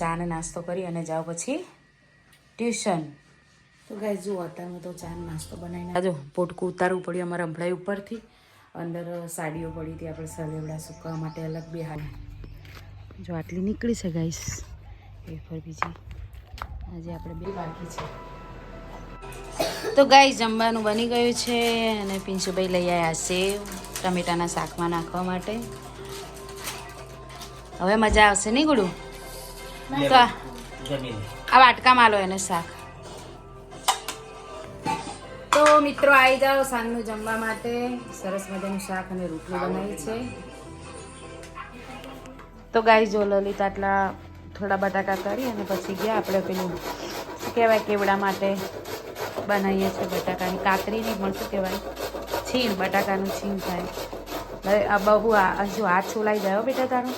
ચા ને નાસ્તો કરી અને જાઓ પછી ટ્યુશન. તો ગાય જુઓ અત્યારમાં તો ચા નાસ્તો બનાવીને જો પોટકું ઉતારવું પડ્યું અમારા અભડાઈ ઉપરથી. અંદર સાડીઓ પડી હતી આપણે સલેવડા સૂકવા માટે અલગ બે હાલ. જો આટલી નીકળી છે ગાઈસ. એ ફર બીજી. આજે આપણે બે બાકી છે. તો ગાય જમવાનું બની ગયું છે અને પિંચુભાઈ લઈ આવ્યા સેવ ટમેટાના શાકમાં નાખવા માટે. હવે મજા આવશે નહીં ગુડું? તો આ આ વાટકામાં લો એને શાક. તો મિત્રો આવી જાઓ સાંજનું જમવા માટે. સરસ મજાનું શાક અને રોટલી બનાવી છે. તો ગાય જો લલિત આટલા થોડા બટાકા કરી અને પછી ગયા. આપણે પેલું શું કહેવાય કેવડા માટે બનાવીએ છીએ બટાકાની કાતરી નહીં પણ શું કહેવાય છીણ બટાકાનું છીણ થાય. હવે આ બહુ આ હજુ હાથ છોલાઈ જાય બેટા તારો.